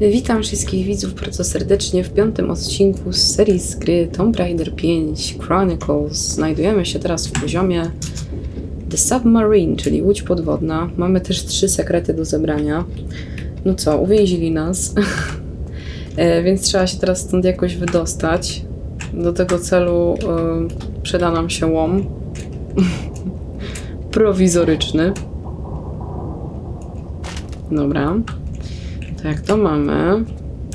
Witam wszystkich widzów bardzo serdecznie w piątym odcinku z serii z gry Tomb Raider 5 Chronicles. Znajdujemy się teraz w poziomie The Submarine, czyli łódź podwodna. Mamy też trzy sekrety do zebrania. No co, uwięzili nas, E, więc trzeba się teraz stąd jakoś wydostać. Do tego celu e, przyda nam się łom prowizoryczny. Dobra. Jak to mamy,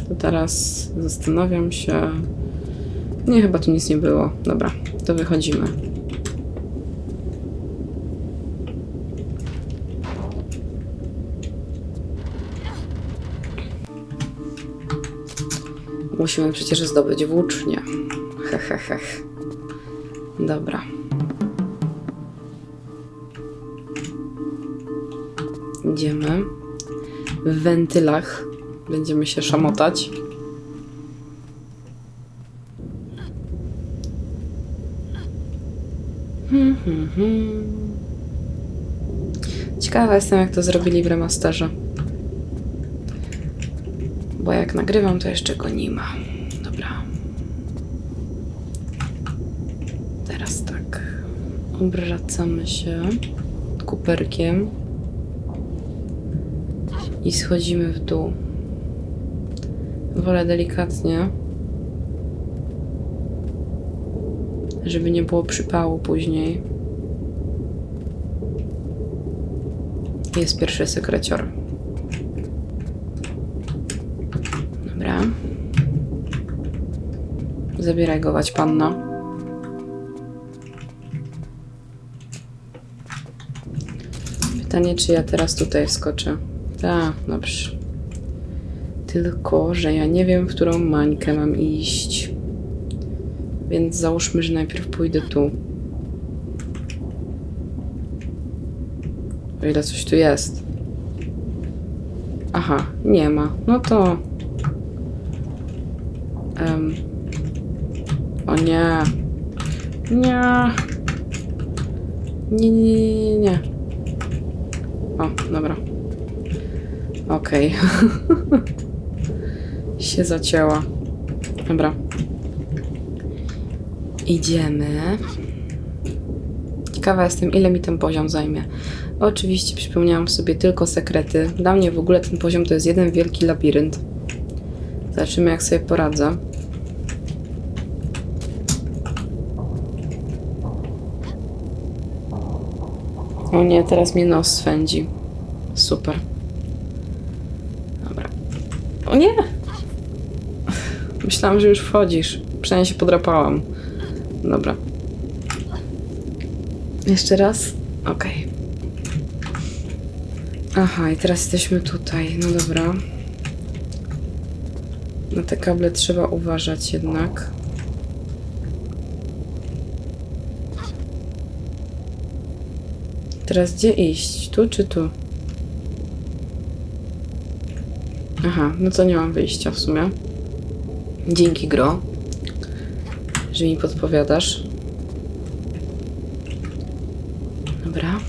to teraz zastanawiam się. Nie, chyba tu nic nie było. Dobra, to wychodzimy. Musimy przecież zdobyć włócznie. Hehehe. Dobra. Idziemy. W wentylach będziemy się szamotać. Hmm, hmm, hmm. Ciekawa jestem, jak to zrobili w remasterze. Bo jak nagrywam, to jeszcze go nie ma. Dobra. Teraz tak. Obracamy się kuperkiem i schodzimy w dół. Wolę delikatnie, żeby nie było przypału później. Jest pierwszy sekrecior. Dobra. Zabieraj go, wać panna. Pytanie, czy ja teraz tutaj wskoczę. Tak, dobrze. Tylko, że ja nie wiem, w którą mańkę mam iść. Więc załóżmy, że najpierw pójdę tu. O ile coś tu jest. Aha, nie ma. No to. Em. O. Nie. Nie, nie, nie, nie, nie. O, dobra. Okej. się zacięła. Dobra. Idziemy. Ciekawa jestem, ile mi ten poziom zajmie. Oczywiście przypomniałam sobie tylko sekrety. Dla mnie w ogóle ten poziom to jest jeden wielki labirynt. Zobaczymy, jak sobie poradzę. O nie, teraz mnie nos swędzi. Super. Nie! Myślałam, że już wchodzisz. Przynajmniej się podrapałam. Dobra. Jeszcze raz? Okej. Aha, i teraz jesteśmy tutaj. No dobra. Na te kable trzeba uważać jednak. Teraz gdzie iść? Tu czy tu? Aha, no to nie mam wyjścia w sumie. Dzięki, Gro, że mi podpowiadasz. Dobra.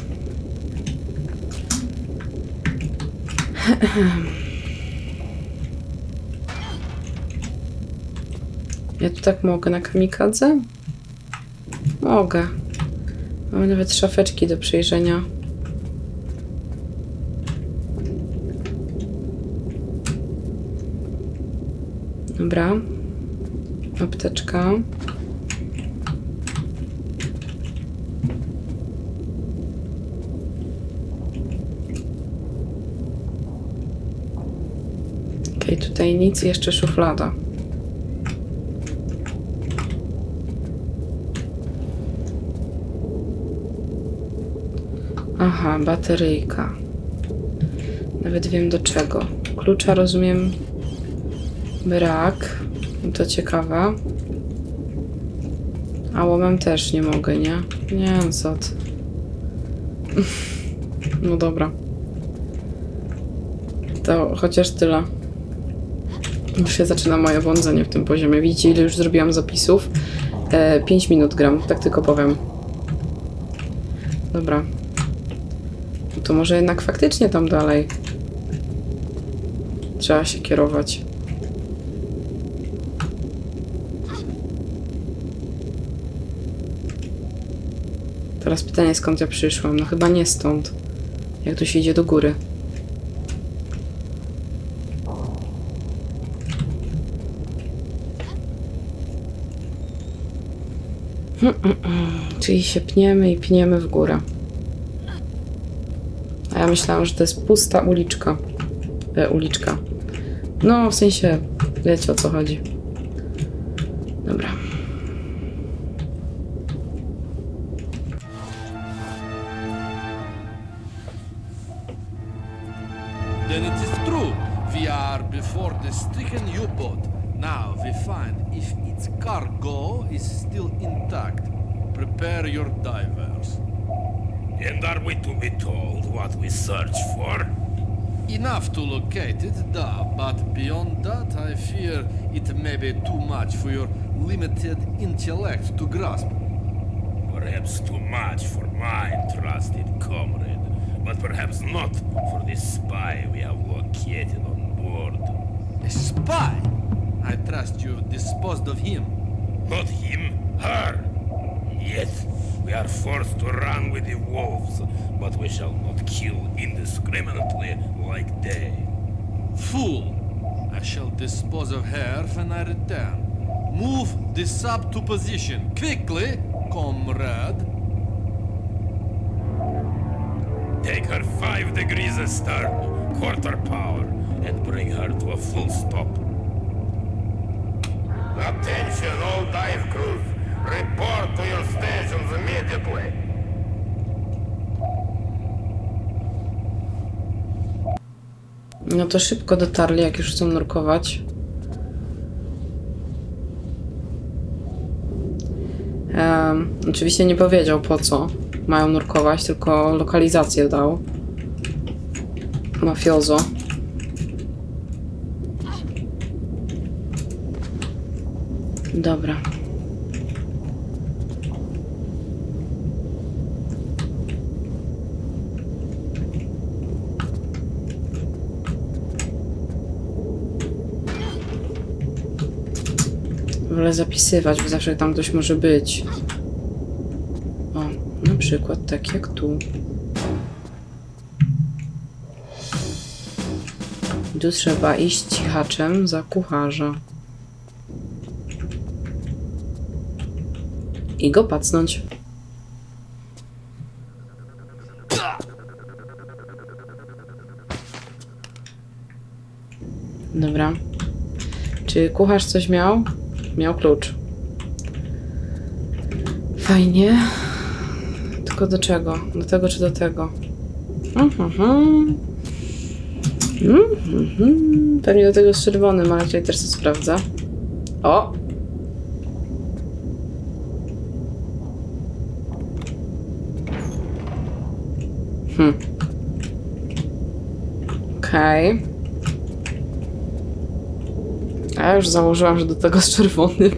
Ja tu tak mogę na kamikadze? Mogę. Mamy nawet szafeczki do przejrzenia. Dobra. Apteczka. Okej, tutaj nic, jeszcze szuflada. Aha, bateryjka. Nawet wiem do czego. Klucza rozumiem brak. To ciekawe. A łomem też nie mogę, nie? Nie, no co ty. No dobra. To chociaż tyle. Już się zaczyna moje błądzenie w tym poziomie. Widzicie, ile już zrobiłam zapisów? E, 5 minut gram, tak tylko powiem. Dobra. To może jednak faktycznie tam dalej. Trzeba się kierować. Teraz pytanie, skąd ja przyszłam? No chyba nie stąd. Jak tu się idzie do góry? Czyli się pniemy i pniemy w górę. A ja myślałam, że to jest pusta uliczka. E, uliczka. No, w sensie, wiecie o co chodzi. Then it is true. We are before the stricken U-boat. Now we find if its cargo is still intact. Prepare your divers. And are we to be told what we search for? Enough to locate it, da, but beyond that, I fear it may be too much for your limited intellect to grasp. Perhaps too much for my trusted comrade, but perhaps not for this spy we have located on board. A spy? I trust you have disposed of him. Not him, her. Yet we are forced to run with the wolves, but we shall not kill indiscriminately like they. Fool! I shall dispose of her when I return. Move the sub to position quickly, comrade. Take her five degrees astern, quarter power, and bring her to a full stop. Attention, all dive crews! Report to your stations immediately! No to szybko dotarli, jak już chcą nurkować. Em, oczywiście nie powiedział po co mają nurkować, tylko lokalizację dał. Mafiozo. Dobra. Wolę zapisywać, bo zawsze tam ktoś może być. Przykład tak jak tu. Tu trzeba iść cichaczem za kucharza. I go pacnąć. Dobra. Czy kucharz coś miał? Miał klucz. Fajnie. Tylko do czego? Do tego czy do tego? Mhm. Mhm. Pewnie do tego z czerwonym, ale tutaj też to sprawdza. O! Hm. Okej. A ja już założyłam, że do tego z czerwonym.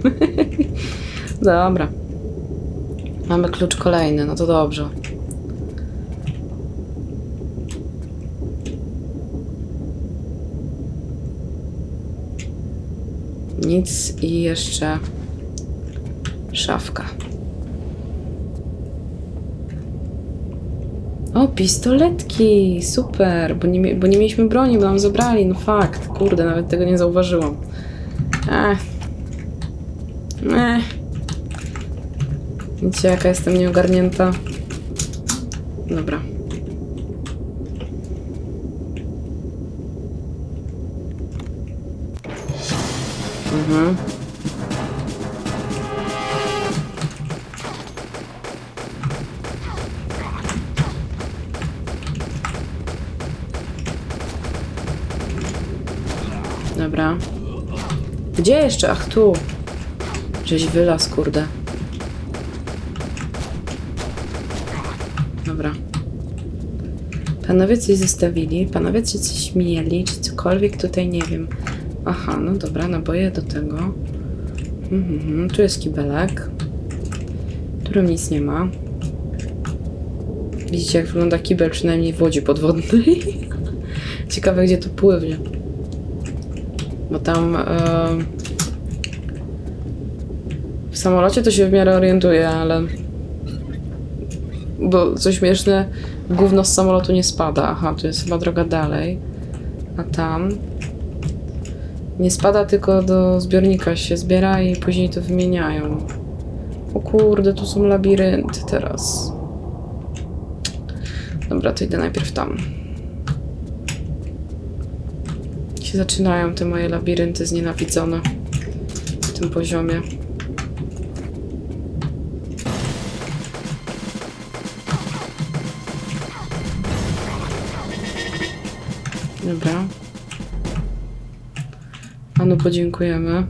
Dobra. Mamy klucz kolejny, no to dobrze. Nic i jeszcze szafka. O, pistoletki! Super! Bo nie, bo nie mieliśmy broni, bo nam zabrali. No fakt, kurde, nawet tego nie zauważyłam. Ech. Ech. Widzicie, jaka jestem nieogarnięta? Dobra. Mhm. Dobra. Gdzie jeszcze? Ach, tu. Żeś wylazł, kurde. Dobra. Panowie coś zostawili, panowie czy coś mieli, czy cokolwiek tutaj, nie wiem. Aha, no dobra, naboje do tego. Mhm, tu jest kibelek, w którym nic nie ma. Widzicie, jak wygląda kibel, przynajmniej w łodzi podwodnej. Ciekawe, gdzie to pływie. Bo tam... em, w samolocie to się w miarę orientuję, ale... Bo co śmieszne, gówno z samolotu nie spada. Aha, tu jest chyba droga dalej. A tam... Nie spada, tylko do zbiornika się zbiera i później to wymieniają. O kurde, tu są labirynty teraz. Dobra, to idę najpierw tam. Się zaczynają te moje labirynty znienawidzone w tym poziomie. Dobra. Panu podziękujemy.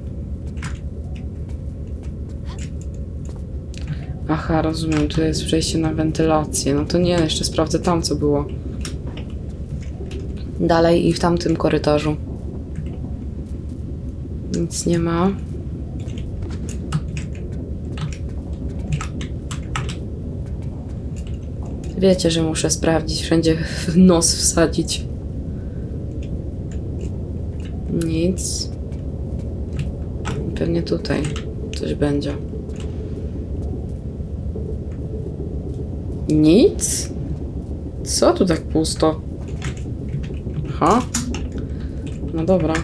Aha, rozumiem, tu jest przejście na wentylację. No to nie, jeszcze sprawdzę tam, co było. Dalej i w tamtym korytarzu. Nic nie ma. Wiecie, że muszę sprawdzić, wszędzie nos wsadzić. Nic. Pewnie tutaj coś będzie. Nic? Co tu tak pusto? Ha? No dobra.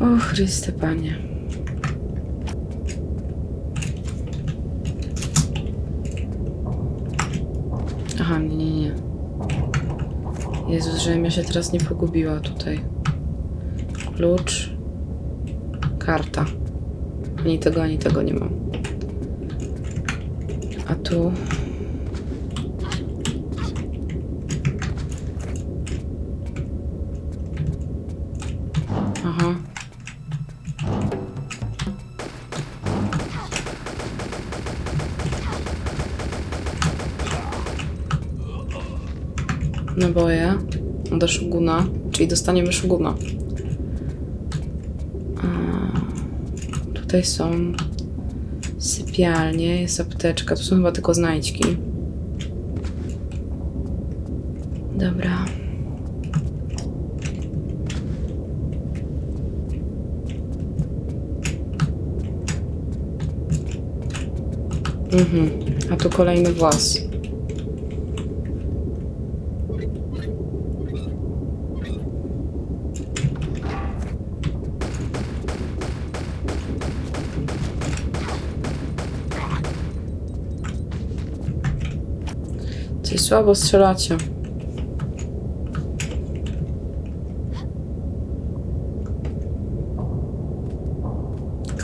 O Chryste Panie. Aha, nie, nie, nie. Jezus, żebym ja się teraz nie pogubiła tutaj. Klucz. Karta. Ani tego, ani tego nie mam. A tu. Naboje do szuguna, czyli dostaniemy szuguna. A, tutaj są sypialnie, jest apteczka, tu są chyba tylko znajdźki. Dobra. Mhm. A tu kolejny włas. Coś słabo strzelacie.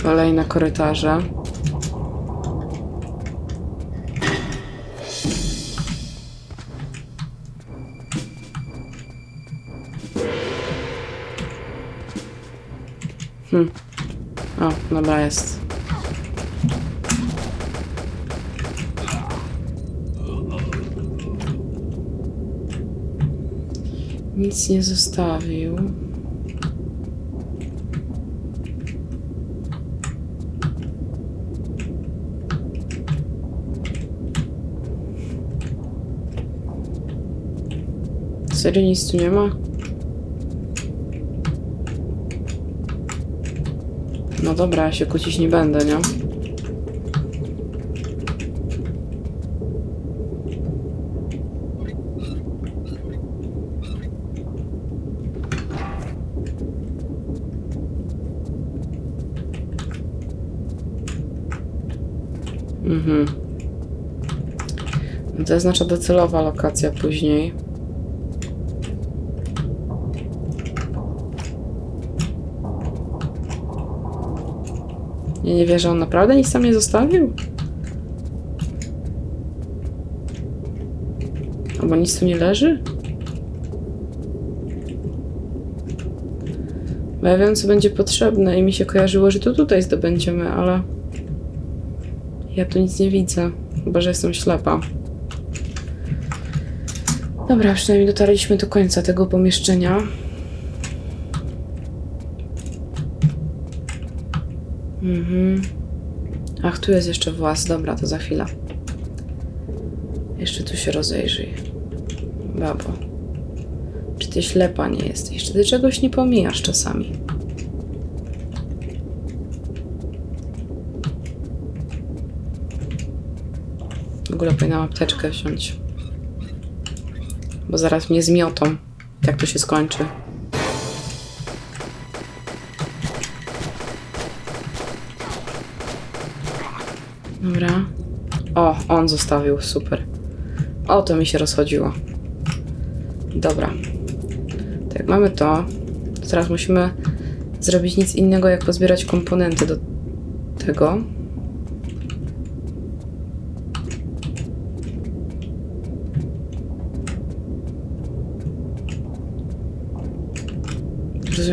Kolejne korytarze. Hmm. O, dobra jest. Nic nie zostawił. Serio nic tu nie ma? No dobra, ja się kłócić nie będę, nie? Mhm. No to jest nasza docelowa lokacja później. Ja nie wierzę, on naprawdę nic tam nie zostawił? Albo nic tu nie leży? Bo ja wiem, co będzie potrzebne i mi się kojarzyło, że to tutaj zdobędziemy, ale... Ja tu nic nie widzę. Chyba, że jestem ślepa. Dobra, przynajmniej dotarliśmy do końca tego pomieszczenia. Mhm. Ach, tu jest jeszcze włas. Dobra, to za chwilę. Jeszcze tu się rozejrzyj. Babo. ty ślepa nie jesteś? Czy ty czegoś nie pomijasz czasami? W ogóle powinnam apteczkę wziąć. Bo zaraz mnie zmiotą. Jak to się skończy. Dobra. O, on zostawił, super. O, to mi się rozchodziło. Dobra. Tak, mamy to. Teraz musimy zrobić nic innego, jak pozbierać komponenty do tego.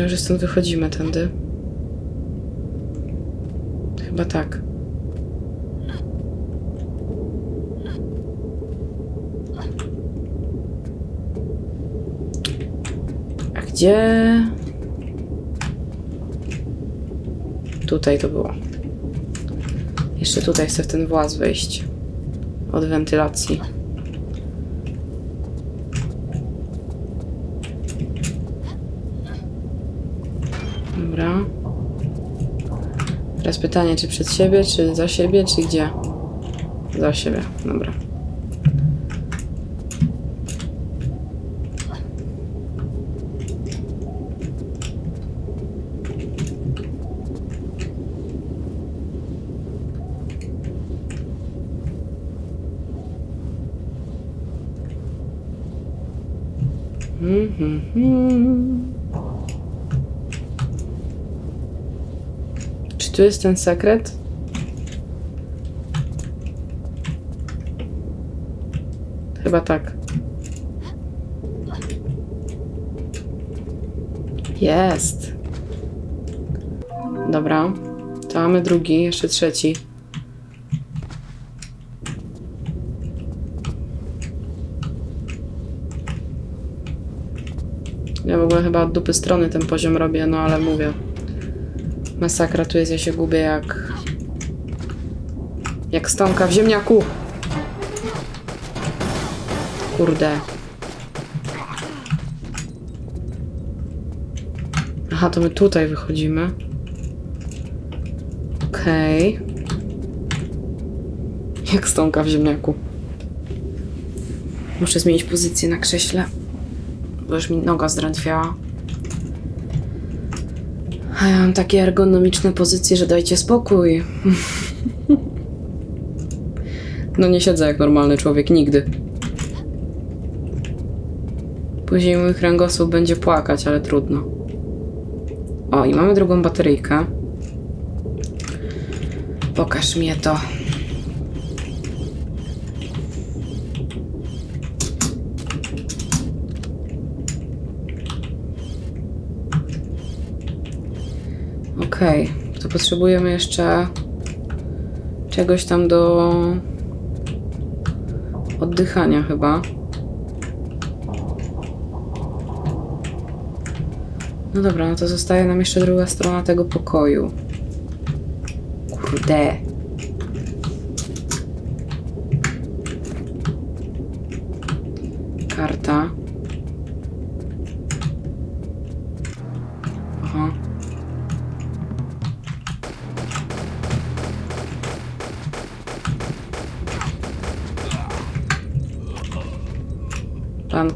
Rozumiem, że stąd wychodzimy tędy. Chyba tak. A gdzie? Tutaj to było. Jeszcze tutaj chcę w ten właz wejść. Od wentylacji. Dobra. Teraz pytanie, czy przed siebie, czy za siebie, czy gdzie? Za siebie, dobra. Mhm. Tu jest ten sekret? Chyba tak. Jest. Dobra. To mamy drugi, jeszcze trzeci. Ja w ogóle chyba od dupy strony ten poziom robię, no ale mówię. Masakra tu jest, ja się gubię jak... Jak stonka w ziemniaku. Kurde. Aha, to my tutaj wychodzimy. Okej. Jak stonka w ziemniaku. Muszę zmienić pozycję na krześle, bo już mi noga zdrętwiała. A ja mam takie ergonomiczne pozycje, że dajcie spokój. No nie siedzę jak normalny człowiek nigdy. Później mój kręgosłup będzie płakać, ale trudno. O, i mamy drugą bateryjkę. Pokaż mi to. Okej, to potrzebujemy jeszcze czegoś tam do oddychania chyba. No dobra, no to zostaje nam jeszcze druga strona tego pokoju. Kurde.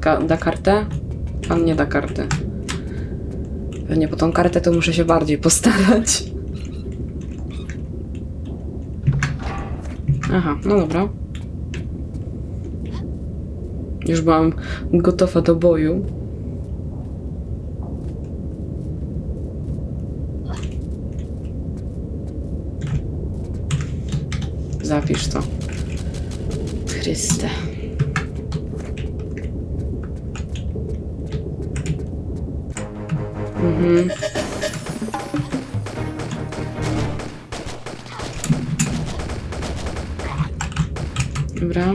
Ka- da kartę? Pan nie da karty. Pewnie po tą kartę to muszę się bardziej postarać. Aha, no dobra. Już byłam gotowa do boju. Zapisz to. Chryste. Mhm. Dobra.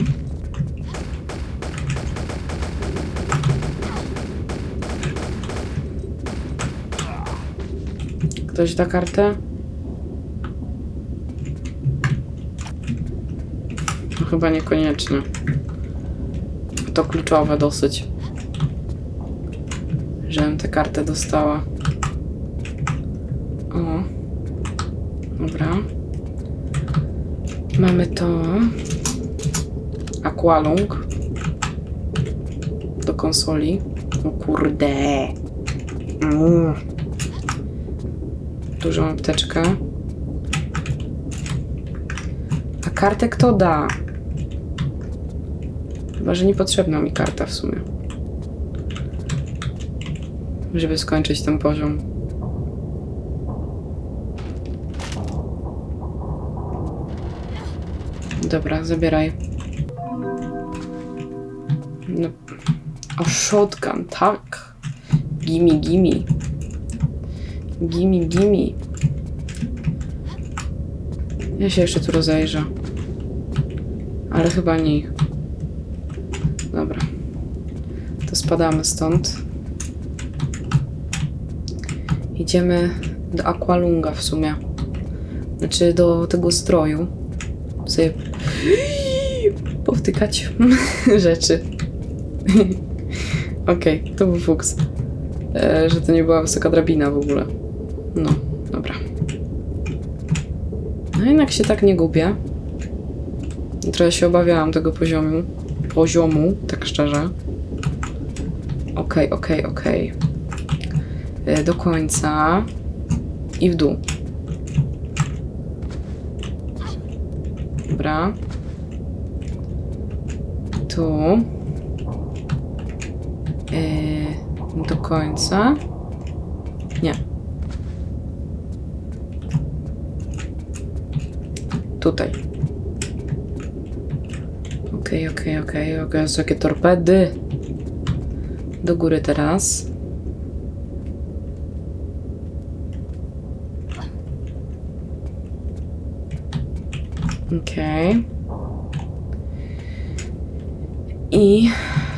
Ktoś da kartę? No, chyba niekoniecznie. To kluczowe dosyć. żebym tę kartę dostała. O. Dobra. Mamy to. Aqualung. Do konsoli. O kurde. Mm. Dużą apteczkę. A kartę kto da? Chyba, że niepotrzebna mi karta w sumie. Żeby skończyć ten poziom. Dobra, zabieraj. No. O, shotgun, tak. Gimme, gimme. Gimme, gimme. Ja się jeszcze tu rozejrzę. Ale chyba nie. Dobra. To spadamy stąd. Idziemy do Aqualunga w sumie. Znaczy do tego stroju. Sobie powtykać rzeczy. Okej, to był fuks. E, że to nie była wysoka drabina w ogóle. No, dobra. No jednak się tak nie gubię. Trochę się obawiałam tego poziomu. Poziomu, tak szczerze. Okej, okej, okej. E, Do końca. I w dół. Dobra. Tu. E, Do końca. Nie. Tutaj. Okej, okej, okej. okej. Są jakie torpedy. Do góry teraz. Okej. I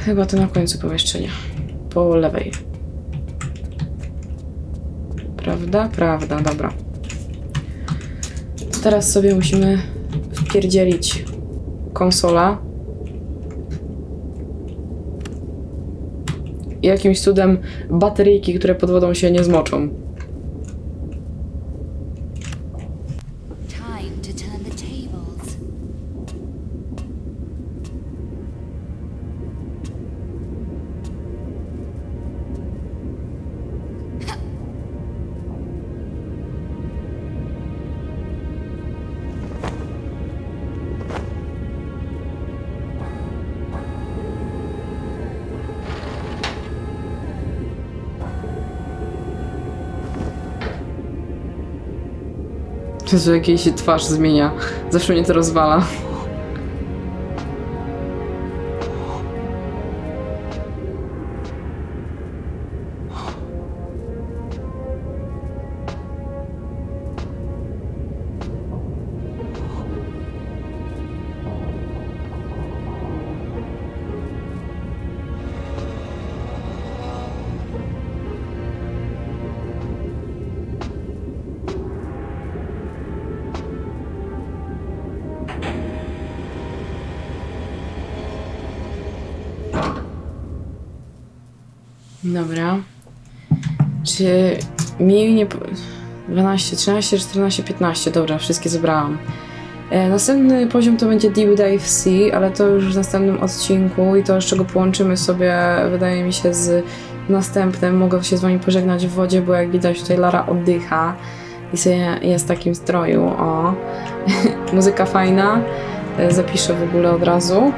chyba to na końcu pomieszczenia. Po lewej. Prawda? Prawda, dobra. To teraz sobie musimy wpierdzielić konsola. Jakimś cudem bateryjki, które pod wodą się nie zmoczą. Jezu, jak jej się twarz zmienia. Zawsze mnie to rozwala. Dobra. Czy mi nie. po- 12, 13, 14, 15. Dobra, wszystkie zebrałam. E, następny poziom to będzie Deep Dive Sea, ale to już w następnym odcinku i to jeszcze go połączymy sobie, wydaje mi się, z następnym. Mogę się z wami pożegnać w wodzie, bo jak widać tutaj Lara oddycha i sobie jest w takim stroju. O, muzyka fajna. E, Zapiszę w ogóle od razu.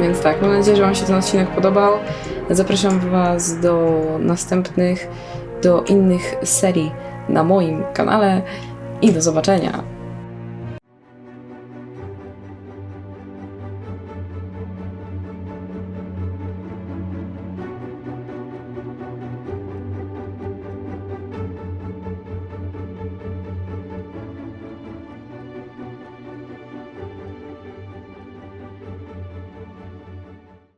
Więc tak, mam nadzieję, że Wam się ten odcinek podobał. Zapraszam Was do następnych, do innych serii na moim kanale i do zobaczenia.